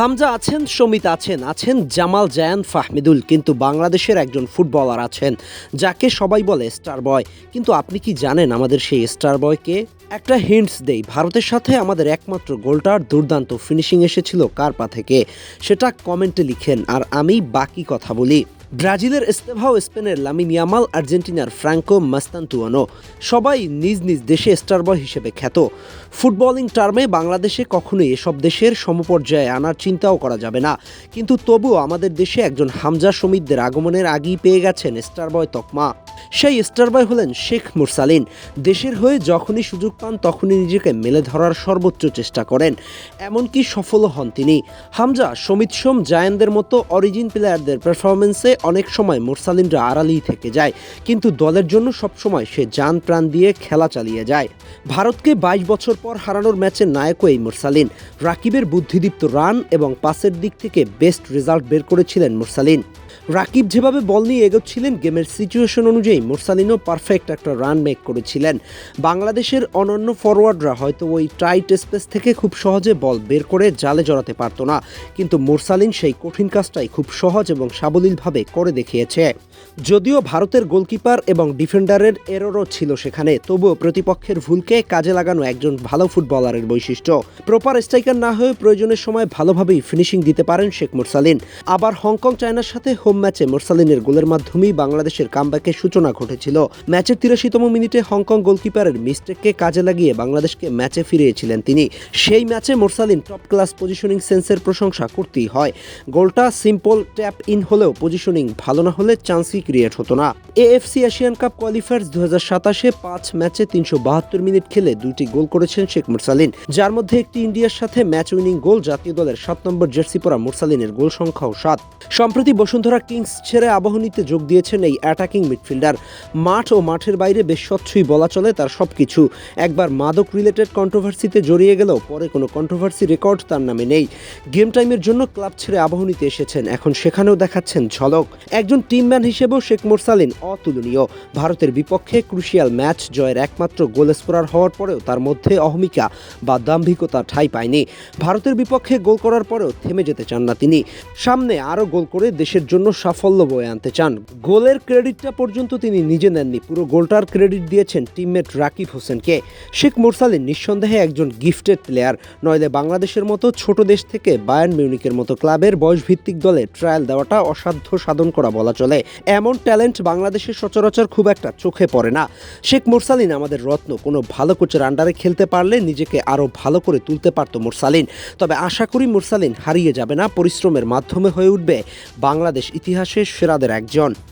হামজা আছেন, সমিত আছেন আছেন জামাল জায়ান ফাহমিদুল, কিন্তু বাংলাদেশের একজন ফুটবলার আছেন, যাকে সবাই বলে স্টার বয়। কিন্তু আপনি কি জানেন আমাদের সেই স্টার বয়কে? একটা হিন্টস দেই, ভারতের সাথে আমাদের একমাত্র গোলটার দুর্দান্ত ফিনিশিং এসেছিল কার পা থেকে। সেটা কমেন্টে লিখেন, আর আমি বাকি কথা বলি। ব্রাজিলের স্তেভাও স্পেনের লামিন ইয়ামাল, আর্জেন্টিনার ফ্রাঙ্কো মাস্তান্তুয়ানো সবাই নিজ নিজ দেশে স্টার বয় হিসেবে খ্যাত। ফুটবলিং টার্মে বাংলাদেশে কখনোই এসব দেশের সমপর্যায়ে আনার চিন্তাও করা যাবে না। কিন্তু তবুও আমাদের দেশে একজন হামজা সমিতদের আগমনের আগেই পেয়ে গেছেন স্টারবয় তকমা। সেই স্টার বয় হলেন শেখ মুরসালিন। দেশের হয়ে যখনই সুযোগ পান, তখনই নিজেকে মেলে ধরার সর্বোচ্চ চেষ্টা করেন। এমনকি সফলও হন তিনি। হামজা, সমিত সোম, জায়ানদের মতো অরিজিন প্লেয়ারদের পারফরমেন্সে অনেক সময় মুরসালিনরা আড়ালেই থেকে যায়। কিন্তু দলের জন্য সবসময় সে যান প্রাণ দিয়ে খেলা চালিয়ে যায়। ভারতকে বাইশ বছর পর হারানোর ম্যাচের নায়কও এই মুরসালিন। রাকিবের বুদ্ধিদীপ্ত রান এবং পাসের দিক থেকে বেস্ট রেজাল্ট বের করেছিলেন মুরসালিন। রাকিব যেভাবে বল নিয়ে এগোচ্ছিলেন, গেমের সিচুয়েশন অনুযায়ী মুরসালিনও পারফেক্ট একটা রান মেক করেছিলেন। বাংলাদেশের অনন্য ফরওয়ার্ডরা হয়তো ওই টাইট স্পেস থেকে খুব সহজে বল বের করে জালে জড়াতে পারতো না, কিন্তু মুরসালিন সেই কঠিন কাজটাই খুব সহজ এবং সাবলীলভাবে করে দেখিয়েছে। যদিও ভারতের গোলকিপার এবং ডিফেন্ডারের এররও ছিল সেখানে, তবুও প্রতিপক্ষের ভুলকে কাজে লাগানো একজন ভালো ফুটবলারের বৈশিষ্ট্য। প্রপার স্ট্রাইকার না হয়ে প্রয়োজনের সময় ভালোভাবেই ফিনিশিং দিতে পারেন শেখ মুরসালিন। আবার হংকং, চায়নার সাথে হোম ম্যাচে মুরসালিনের গোলের মাধ্যমেই বাংলাদেশের কামব্যাকের সূচনা ঘটেছিল। ম্যাচের তিরাশিতম মিনিটে হংকং গোলকিপারের মিস্টেককে কাজে লাগিয়ে বাংলাদেশকে ম্যাচে ফিরিয়েছিলেন তিনি। সেই ম্যাচে মুরসালিন টপ ক্লাস পজিশনিং সেন্সের প্রশংসা করতেই হয়। গোলটা সিম্পল ট্যাপ ইন হলেও পজিশনিং ভালো না হলে চান্সই ক্রিয়েট হতো না। এএফসি এশিয়ান কাপ কোয়ালিফায়ার্স দু হাজার সাতাশে পাঁচ ম্যাচে তিনশো বাহাত্তর মিনিট খেলে দুইটি গোল করেছেন শেখ মুরসালিন। যার মধ্যে একটি ইন্ডিয়ার সাথে ম্যাচ উইনিং গোল জাতীয় দলের সাত নম্বর জার্সি পরা মুরসালিনের গোল সংখ্যাও সাত। সম্প্রতি বসুন্ধরা কিংস ছেড়ে আবাহনীতে যোগ দিয়েছেন এই অ্যাটাকিং মিডফিল্ডার মাঠ ও মাঠের বাইরে বেশ স্বচ্ছই বলা চলে তার সবকিছু। একবার মাদক রিলেটেড কন্ট্রোভার্সিতে জড়িয়ে গেলেও পরে কোনো কন্ট্রোভার্সি রেকর্ড তার নামে নেই। গেম টাইমের জন্য ক্লাব ছেড়ে আবাহনীতে এসেছেন। এখন সেখানেও দেখাচ্ছেন ঝলক। একজন টিমম্যান হিসেবেও শেখ মোরসালিন অতুলনীয়। ভারতের বিপক্ষে ক্রুশিয়াল ম্যাচ জয়ের একমাত্র গোল স্কোরার হওয়ার পরেও তার মধ্যে অহমিকা বা দাম্ভিকতা ঠাঁই পায়নি। ভারতের বিপক্ষে গোল করার পরেও থেমে যেতে চান না তিনি। সামনে আরও গোল করে দেশের জন্য সাফল্য বয়ে আনতে চান। গোলের ক্রেডিটটা পর্যন্ত তিনি নিজে নেননি। পুরো গোলটার ক্রেডিট দিয়েছেন টিমমেট রাকিব হোসেনকে। শেখ মোরসালিন নিঃসন্দেহে একজন গিফটেড প্লেয়ার। নইলে বাংলাদেশের মতো ছোট দেশ থেকে বায়ার্ন মিউনিকের মতো ক্লাবের বয়সভিত্তিক দলে ট্রায়াল দেওয়াটা অসাধ্য সাধন করা বলা চলে। এমন ট্যালেন্ট বাংলাদেশের সচরাচর খুব একটা চোখে পড়ে না। শেখ মোরসালিন আমাদের রত্ন। কোনো ভালো কোচের আন্ডারে খেলতে পারলে নিজেকে আরও ভালো করে তুলতে পারত মোরসালিন। তবে আশা করি মোরসালিন হারিয়ে যাবে না। পরিশ্রমের মাধ্যমে হয়ে উঠবে বাংলাদেশ ইতিহাসের সেরাদের একজন।